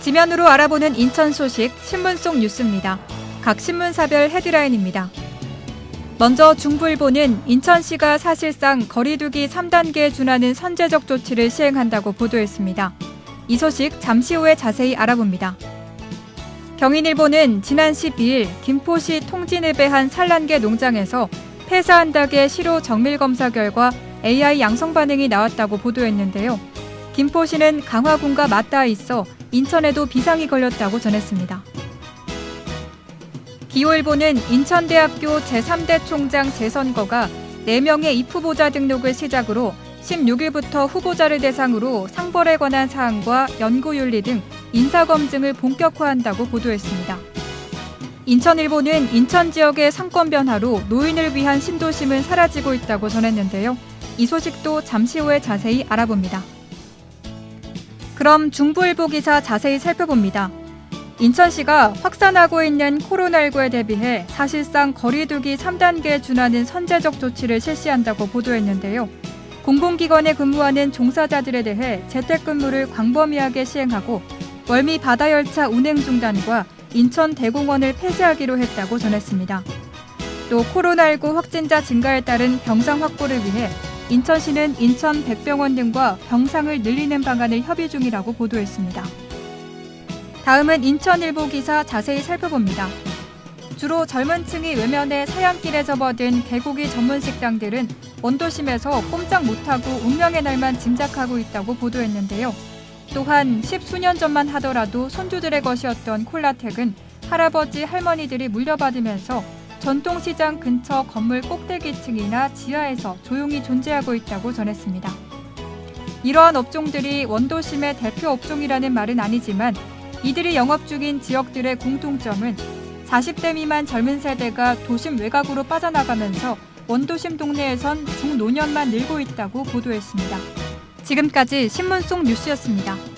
지면으로 알아보는 인천 소식 신문 속 뉴스입니다. 각 신문사별 헤드라인입니다. 먼저 중부일보는 인천시가 사실상 거리두기 3단계에 준하는 선제적 조치를 시행한다고 보도했습니다. 이 소식 잠시 후에 자세히 알아봅니다. 경인일보는 지난 12일 김포시 통진읍의 한 산란계 농장에서 폐사한 닭의 시로 정밀 검사 결과 AI 양성 반응이 나왔다고 보도했는데요. 김포시는 강화군과 맞닿아 있어 인천에도 비상이 걸렸다고 전했습니다. 기호일보는 인천대학교 제3대 총장 재선거가 4명의 입후보자 등록을 시작으로 16일부터 후보자를 대상으로 상벌에 관한 사항과 연구윤리 등 인사검증을 본격화한다고 보도했습니다. 인천일보는 인천 지역의 상권 변화로 노인을 위한 신도심은 사라지고 있다고 전했는데요. 이 소식도 잠시 후에 자세히 알아봅니다. 그럼 중부일보 기사 자세히 살펴봅니다. 인천시가 확산하고 있는 코로나19에 대비해 사실상 거리두기 3단계에 준하는 선제적 조치를 실시한다고 보도했는데요. 공공기관에 근무하는 종사자들에 대해 재택근무를 광범위하게 시행하고 월미 바다열차 운행 중단과 인천 대공원을 폐쇄하기로 했다고 전했습니다. 또 코로나19 확진자 증가에 따른 병상 확보를 위해 인천시는 인천 백병원 등과 병상을 늘리는 방안을 협의 중이라고 보도했습니다. 다음은 인천일보 기사 자세히 살펴봅니다. 주로 젊은 층이 외면해 사양길에 접어든 개고기 전문 식당들은 원도심에서 꼼짝 못하고 운명의 날만 짐작하고 있다고 보도했는데요. 또한 십수년 전만 하더라도 손주들의 것이었던 콜라텍은 할아버지 할머니들이 물려받으면서 전통시장 근처 건물 꼭대기층이나 지하에서 조용히 존재하고 있다고 전했습니다. 이러한 업종들이 원도심의 대표 업종이라는 말은 아니지만 이들이 영업 중인 지역들의 공통점은 40대 미만 젊은 세대가 도심 외곽으로 빠져나가면서 원도심 동네에선 중노년만 늘고 있다고 보도했습니다. 지금까지 신문 속 뉴스였습니다.